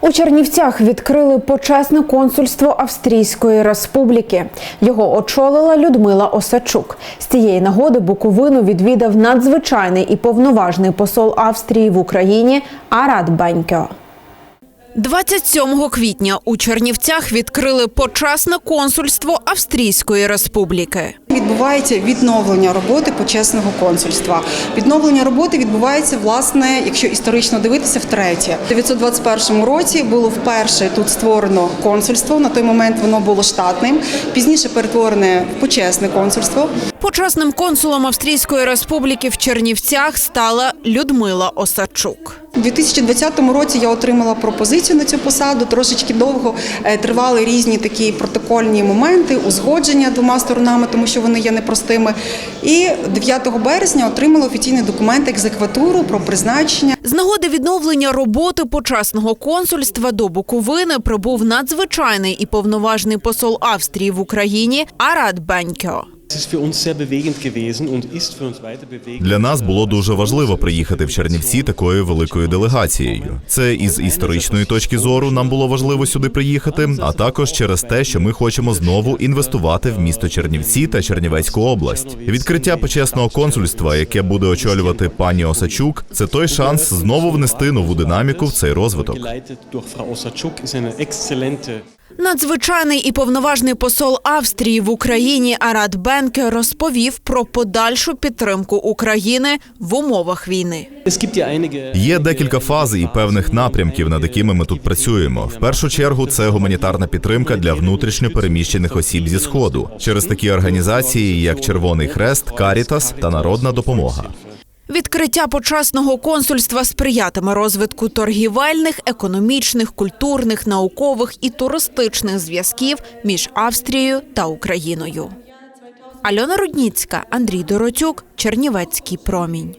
У Чернівцях відкрили почесне консульство Австрійської Республіки. Його очолила Людмила Осачук. З цієї нагоди Буковину відвідав надзвичайний і повноважний посол Австрії в Україні Арат Бенько. 27 квітня у Чернівцях відкрили почесне консульство Австрійської Республіки. Відбувається відновлення роботи почесного консульства. Відновлення роботи відбувається, власне, якщо історично дивитися, втретє. У 921 році було вперше тут створено консульство. На той момент воно було штатним. Пізніше перетворене в почесне консульство. Почесним консулом Австрійської Республіки в Чернівцях стала Людмила Осачук. У 2020 році я отримала пропозицію на цю посаду. Трошечки довго е, тривали різні такі протокольні моменти, узгодження двома сторонами, тому що вони є непростими. І 9 березня отримала офіційний документ екзекватуру про призначення. З нагоди відновлення роботи почесного консульства до Буковини прибув надзвичайний і повноважний посол Австрії в Україні Арат Бенько. Для нас було дуже важливо приїхати в Чернівці такою великою делегацією. Це із історичної точки зору нам було важливо сюди приїхати, а також через те, що ми хочемо знову інвестувати в місто Чернівці та Чернівецьку область. Відкриття почесного консульства, яке буде очолювати пані Осачук, це той шанс знову внести нову динаміку в цей розвиток. Надзвичайний і повноважний посол Австрії в Україні Арат Бенке розповів про подальшу підтримку України в умовах війни. Є декілька фаз і певних напрямків, над якими ми тут працюємо. В першу чергу це гуманітарна підтримка для внутрішньо переміщених осіб зі сходу через такі організації, як Червоний Хрест, Карітас та Народна допомога. Відкриття почесного консульства сприятиме розвитку торгівельних, економічних, культурних, наукових і туристичних зв'язків між Австрією та Україною. Альона Рудніцька, Андрій Доротюк, Чернівецький промінь.